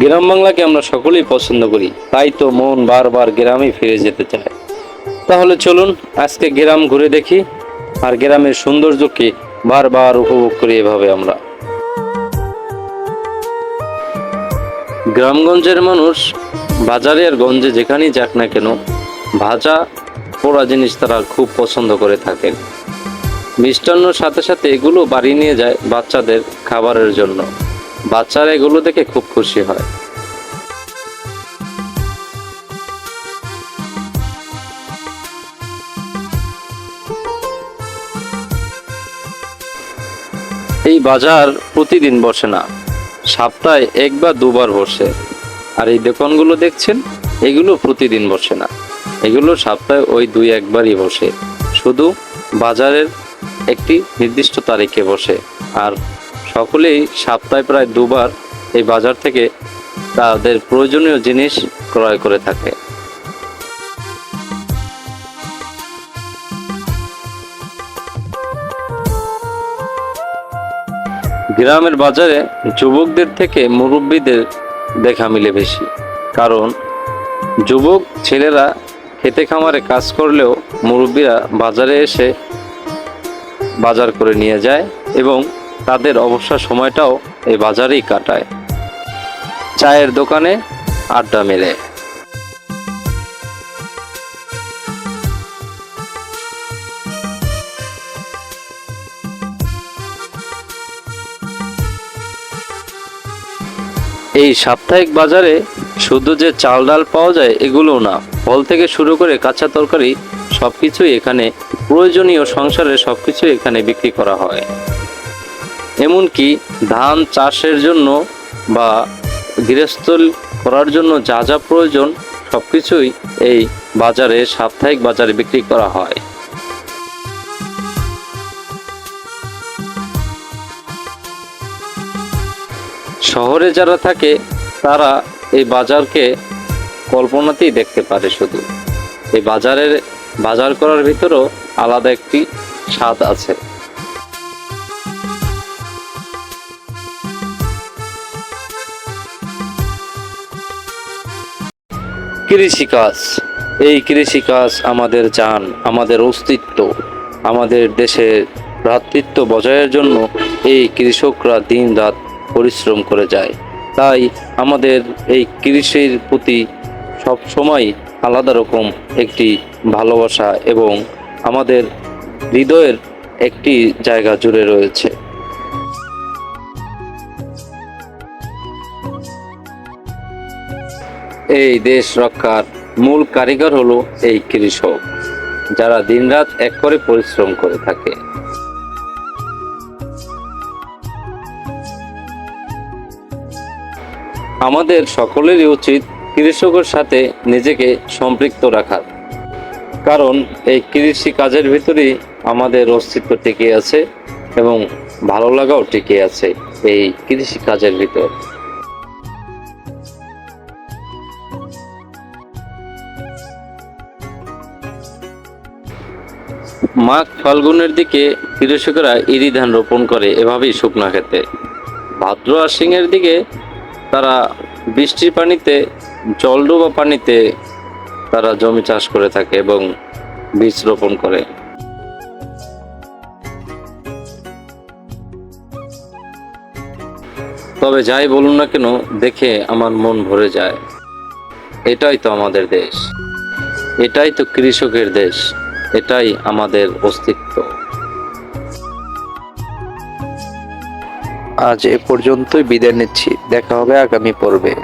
গ্রাম বাংলাকে আমরা সকলেই পছন্দ করি, তাই তো মন বারবার গ্রামে ফিরে যেতে চায়। তাহলে চলুন আজকে গ্রাম ঘুরে দেখি, আর গ্রামের সৌন্দর্যকে বারবার উপভোগ করি এভাবে আমরা। গ্রামগঞ্জের মানুষ বাজারে আর গঞ্জে যেখানেই যাক না কেন, ভাজা পোড়া জিনিস তারা খুব পছন্দ করে থাকেন। মিষ্টান্নর সাথে সাথে এগুলো বাড়ি নিয়ে যায় বাচ্চাদের খাবারের জন্য। বাচ্চারা এগুলো দেখে খুব খুশি হয়। এই বাজার প্রতিদিন বসে না। সপ্তাহে এক বা দুবার বসে। আর এই দোকানগুলো দেখছেন? এগুলো প্রতিদিন বসে না। এগুলো সপ্তাহে ওই দুই একবারই বসে। শুধু বাজারের একটি নির্দিষ্ট তারিখে বসে। আর সকলেই সপ্তাহে প্রায় দুবার এই বাজার থেকে তাদের প্রয়োজনীয় জিনিস ক্রয় করে থাকে। গ্রামের বাজারে যুবকদের থেকে মুরব্বীদের দেখা মিলে বেশি। কারণ যুবক ছেলেরা খেতে খামারে কাজ করলেও মুরব্বীরা বাজারে এসে বাজার করে নিয়ে যায় এবং তাদের অবসর সময়টাও এই বাজারেই কাটায়। চায়ের দোকানে আড্ডা মেলে। এই সাপ্তাহিক বাজারে শুধু যে চাল ডাল পাওয়া যায় এগুলোও না, ফল থেকে শুরু করে কাঁচা তরকারি সব কিছুই এখানে প্রয়োজনীয় সংসারে সব কিছুই এখানে বিক্রি করা হয়। এমনকি ধান চাষের জন্য বা গৃহস্থ করার জন্য যা যা প্রয়োজন সব কিছুই এই বাজারে, সাপ্তাহিক বাজারে বিক্রি করা হয়। শহরে যারা থাকে, তারা এই বাজারকে কল্পনাতেই দেখতে পারে শুধু। এই বাজারের, বাজার করার ভিতরেও আলাদা একটি স্বাদ আছে। কৃষিকাজ, এই কৃষিকাজ আমাদের জান, আমাদের অস্তিত্ব, আমাদের দেশের ভ্রাতৃত্ব বজায়ের জন্য এই কৃষকরা দিন রাত পরিশ্রম করে যায়। তাই আমাদের এই কৃষির প্রতি সব সময় আলাদা রকম একটি ভালোবাসা এবং আমাদের হৃদয়ের একটি জায়গা জুড়ে রয়েছে। এই দেশ রক্ষার মূল কারিগর হলো এই কৃষক, যারা দিনরাত এক করে পরিশ্রম করে থাকে। আমাদের সকলেরই উচিত কৃষকের সাথে নিজেকে সম্পৃক্ত রাখার। কারণ এই কৃষি কাজের ভিতরেই আমাদের অস্তিত্ব টিকে আছে এবং ভালো লাগাও টিকে আছে এই কৃষি কাজের ভিতর। মাঘ ফাল্গুনের দিকে কৃষকেরা ইরি ধান রোপণ করে, এভাবেই শুকনা খেতে ভাদ্র আশ্বিনের দিকে তারা বৃষ্টির পানিতে, জলডোবা পানিতে তারা জমি চাষ করে থাকে এবং বীজ রোপণ করে। তবে যাই বলুন না কেন, দেখে আমার মন ভরে যায়। এটাই তো আমাদের দেশ। এটাই তো কৃষকের দেশ। এটাই আমাদের অস্তিত্ব। আজ এ পর্যন্তই বিদায় নিচ্ছি। দেখা হবে আগামী পর্বে।